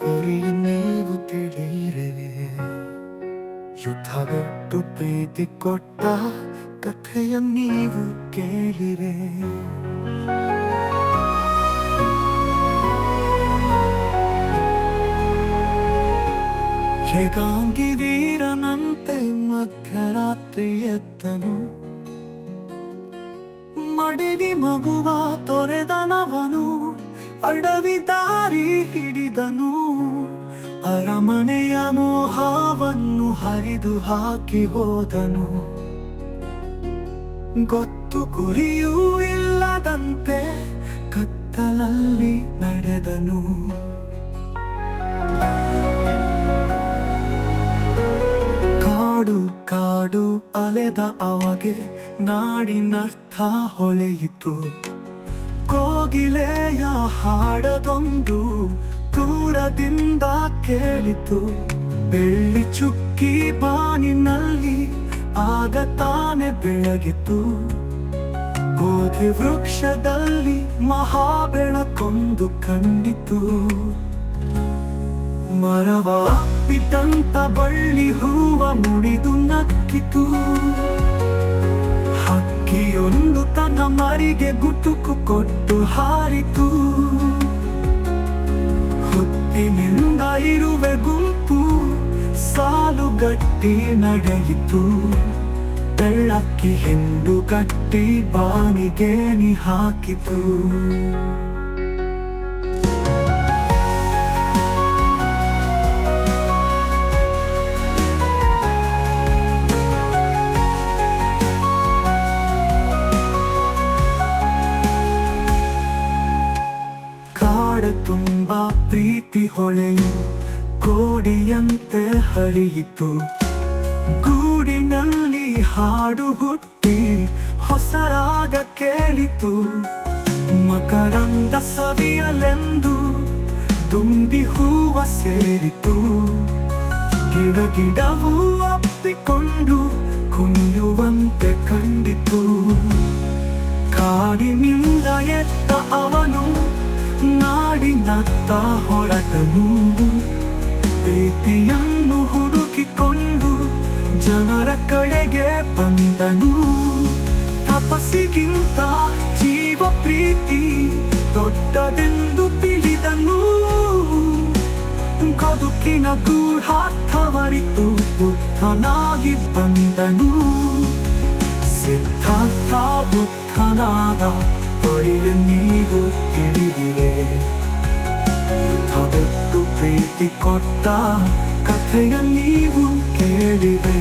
ಗುರಿ ನೀವು ತಿಳಿರೆ. ಯುದ್ಧವಿಟ್ಟು ಪ್ರೀತಿ ಕೊಟ್ಟ ಕಥೆಯ ನೀವು ಕೇಳಿರೆ. ಹೇಗಾಂಗಿ ವೀರನಂತೆ ಮಧ್ಯರಾತ್ರಿ ಎತ್ತನು. ಮಡಿದಿ ಮಗುವ ತೊರೆದನವನು. ಅಡವಿ ದಾರಿ ಹಿಡಿದನು. ಅರಮನೆಯ ಮೋಹವನ್ನು ಹರಿದು ಹಾಕಿ ಹೋದನು. ಗೊತ್ತು ಗುರಿಯೂ ಇಲ್ಲದಂತೆ ಕತ್ತಲಲ್ಲಿ ನಡೆದನು. ಕಾಡು ಕಾಡು ಅಲೆದ ಅವಗೆ ನಾಡಿನರ್ಥ ಹೊಳೆಯಿತು. ಕೋಗಿಲೆಯ ಹಾಡದೊಂದು ದೂರದಿಂದ ಕೇಳಿತು. ಬೆಳ್ಳಿ ಚುಕ್ಕಿ ಬಾನಿನಲ್ಲಿ ಆಗ ತಾನೆ ಬೆಳಗಿತು. ಗೋಧಿ ವೃಕ್ಷದಲ್ಲಿ ಮಹಾಬೆಳಕೊಂದು ಕಂಡಿತು. ಮರವ ಅಪ್ಪಿದಂತ ಬಳ್ಳಿ ಹೂವ ಮುಡಿದು ನಕ್ಕಿತು. ಮರಿಗೆ ಗುಟುಕು ಕೊಟ್ಟು ಹಾರಿತು? ಹುಟ್ಟಿನಿಂದ ಇರುವೆ ಗುಂಪು ಸಾಲುಗಟ್ಟಿ ನಡೆಯಿತು. ಬೆಳ್ಳಕ್ಕಿ ಹಿಂಡು ಕಟ್ಟಿ ಬಾನಿಗೆ ಹಾಕಿತು. ಕಾಡ ತುಂಬ ಪ್ರೀತಿ ಹೊಳೆಯು, ಕೋಡಿಯಂತೆ ಹರಿಯಿತು. ಗೂಡಿನಲ್ಲಿ ಹಾಡು ಹುಟ್ಟಿ ಹೊಸರಾಗ ಕೇಳಿತು. ಮಕರಂದ ಸವಿಯಲೆಂದು ತುಂಬಿ ಹೂವ ಸೇರಿತು. ಗಿಡ ಗಿಡವೂ ಅಪ್ಪಿಕೊಂಡು ಕುಣಿಯುವಂತೆ ಕಂಡಿತು. ಕಾಡಿನಿಂದ ಎತ್ತ ಅವನು ನಾಡಿನತ್ತ ಹೊರಟನು ಪ್ರೀತಿಯನ್ನು ಹುಡುಕಿಕೊಂಡು ಜನರ ಕಡೆಗೆ ಬಂದನು. ತಪಸ್ಸಿಗಿಂತ ಜೀವ ಪ್ರೀತಿ ದೊಡ್ಡದೆಂದು ತಿಳಿದನು. ಬದುಕಿನ ಗೂಢಾರ್ಥವರಿತು ಬುದ್ಧನಾಗಿ ಬಂದನು. ಸಿದ್ಧಾರ್ಥ ಬುದ್ಧನಾದ ಪಡೆಯ ನೀವು ತಿಳಿದಿರೆ. ಅದಟ್ಟು ಪ್ರೀತಿ ಕೊಟ್ಟ ಕಥೆಯ ನೀವು ಕೇಳಿದೆ.